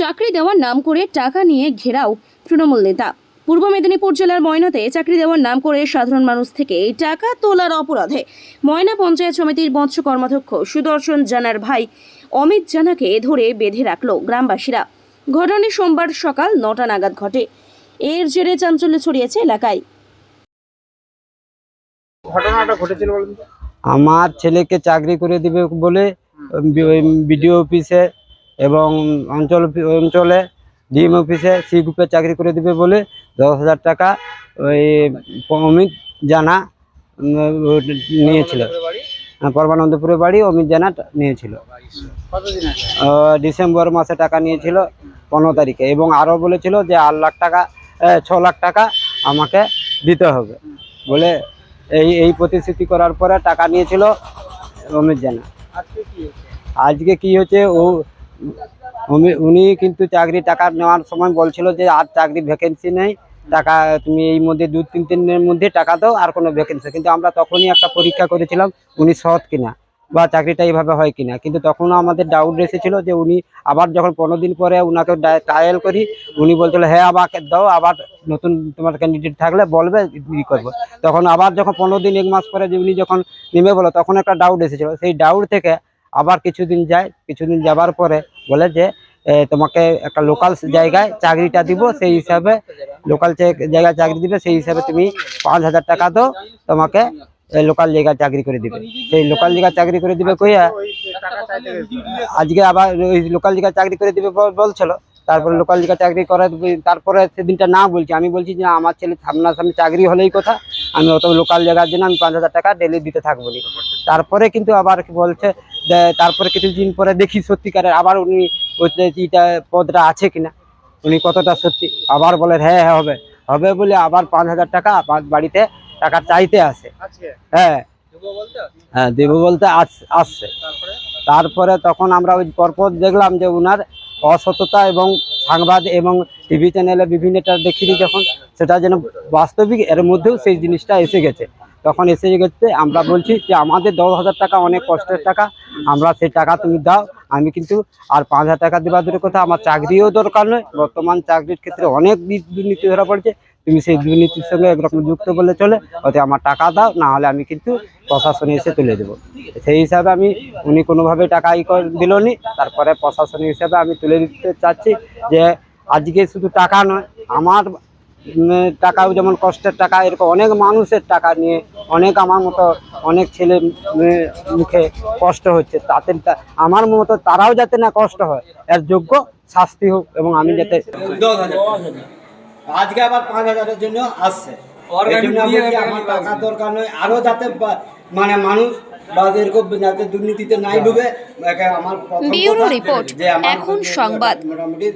চাকরি দেওয়ার নাম করে টাকা নিয়ে ঘেরাও তৃণমূল নেতা। পূর্ব মেদিনীপুর জেলার ময়নাতে চাকরি দেওয়ার নাম করে সাধারণ মানুষ থেকে টাকা তোলার অপরাধে ময়না পঞ্চায়েত সমিতির মৎস্য কর্মাধ্যক্ষ সুদর্শন জানার ভাই অমিত জানাকে ধরে বেঁধে রাখল গ্রামবাসীরা। ঘটনাটি সোমবার সকাল নটা নাগাদ ঘটে। এর জেরে চাঞ্চল্য ছড়িয়েছে এলাকায়। ঘটনাটা ঘটেছিল আমার ছেলেকে চাকরি করে দিবে বলে বিডিও অফিসে এবং অঞ্চল অঞ্চলে ডিএম অফিসে সি গ্রুপে চাকরি করে দিবে বলে দশ হাজার টাকা ওই অমিত জানা নিয়েছিল। বাড়ি আহ, পরমানন্দপুরের বাড়ি অমিত জানা নিয়েছিল। ডিসেম্বর মাসে টাকা নিয়েছিল পনেরো তারিখে এবং আরও বলেছিল যে আট লাখ টাকা ছ লাখ টাকা আমাকে দিতে হবে বলে এই এই প্রতিশ্রুতি করার পরে টাকা নিয়েছিল অমিত জানা। আজকে কি হয়েছে? আজকে কি হচ্ছে ও উনি- কিন্তু চাকরি টাকা নেওয়ার সময় বলছিল যে আর চাকরি ভ্যাকেন্সি নেই, টাকা তুমি এই মধ্যে দু, তিন দিনের মধ্যে টাকা দাও, আর কোনো ভ্যাকেন্সি কিন্তু আমরা তখনই একটা পরীক্ষা করেছিলাম, উনি সৎ কিনা বা চাকরিটা এইভাবে হয় কিনা। কিন্তু তখনও আমাদের ডাউট এসেছিল যে উনি আবার যখন পনেরো দিন পরে উনাকে ট্রায়াল করি, উনি বলছিল হ্যাঁ আমাকে দাও, আবার নতুন তোমার ক্যান্ডিডেট থাকলে বলবে, ই করব। তখন আবার যখন পনেরো দিন, এক মাস পরে উনি যখন নেমে বলো তখন একটা ডাউট এসেছিল। সেই ডাউট থেকে আবার কিছুদিন যায়, কিছুদিন যাবার পরে বলে যে তোমাকে একটা লোকাল জায়গায় চাকরিটা দিব, সেই হিসাবে লোকাল জায়গায় চাকরি দিবে, সেই হিসাবে তুমি পাঁচ হাজার টাকা দাও, তোমাকে লোকাল জায়গায় চাকরি করে দিবে সেই লোকাল জায়গায় চাকরি করে দিবে কইয়া। আজকে আবার ওই লোকাল জায়গায় চাকরি করে দিবে বল- বলছিল, তারপরে লোকাল জায়গায় চাকরি করে তারপরে সেদিনটা না বলছি আমি বলছি যে, আমার ছেলে সামনাসামনি চাকরি হলেই কথা, আমি অত লোকাল জায়গার জন্য আমি পাঁচ হাজার টাকা ডেলি দিতে থাকব। তারপরে কিন্তু আবার বলছে তারপরে কিছুদিন পরে দেখি সত্যিকারের আবার উনি যে পদটা আছে কিনা। উনি কতটা সত্যি। আবার বলে হ্যাঁ হ্যাঁ হবে। হবে বলে আবার পাঁচ হাজার টাকা বাড়িতে টাকা চাইতে আসে। হ্যাঁ। হ্যাঁ দেবো বলতে আস- আসছে। তারপরে? তারপরে তখন আমরা ওই পরপর দেখলাম যে উনার অসততা এবং সাংবাদ এবং টিভি চ্যানেলে বিভিন্নটা দেখিনি যখন সেটা যেন বাস্তবিক এর মধ্যেও সেই জিনিসটা এসে গেছে। তখন এসে গেছে, আমরা বলছি যে আমাদের দশ হাজার টাকা অনেক কষ্টের টাকা, আমরা সেই টাকা তুমি দাও। আমি কিন্তু আর পাঁচ হাজার টাকা দেওয়া দূরের কথা, আমার চাকরিও দরকার নয়, বর্তমান চাকরির ক্ষেত্রে অনেক দুর্নীতি ধরা পড়ছে। তুমি সেই দুর্নীতির সঙ্গে একরকম যুক্ত বলে চলে ওতে আমার টাকা দাও না হলে আমি কিন্তু প্রশাসনে এসে তুলে দেবো। সেই হিসাবে আমি, উনি কোনোভাবে টাকা ই দিল নি তারপরে প্রশাসন হিসাবে আমি তুলে দিতে চাচ্ছি যে, আজকে শুধু টাকা নয়, আমার টাকাও যেমন কষ্টের টাকা এরকম অনেক মানুষের টাকা নিয়ে অনেক আমার মতো অনেক ছেলে মুখে কষ্ট হচ্ছে। তাতে আমার মতো তারাও যাতে না কষ্ট হয় এর যোগ্য শাস্তি হোক এবং আমি যাতে আজকে আবার পাঁচ হাজারের জন্য আসছে। আমার টাকা দরকার নয়। আরও যাতে মানে মানুষ বা এরকম যাতে দুর্নীতিতে নাই ডুবে আমার রিপোর্ট, এখন সংবাদ। মোটামুটি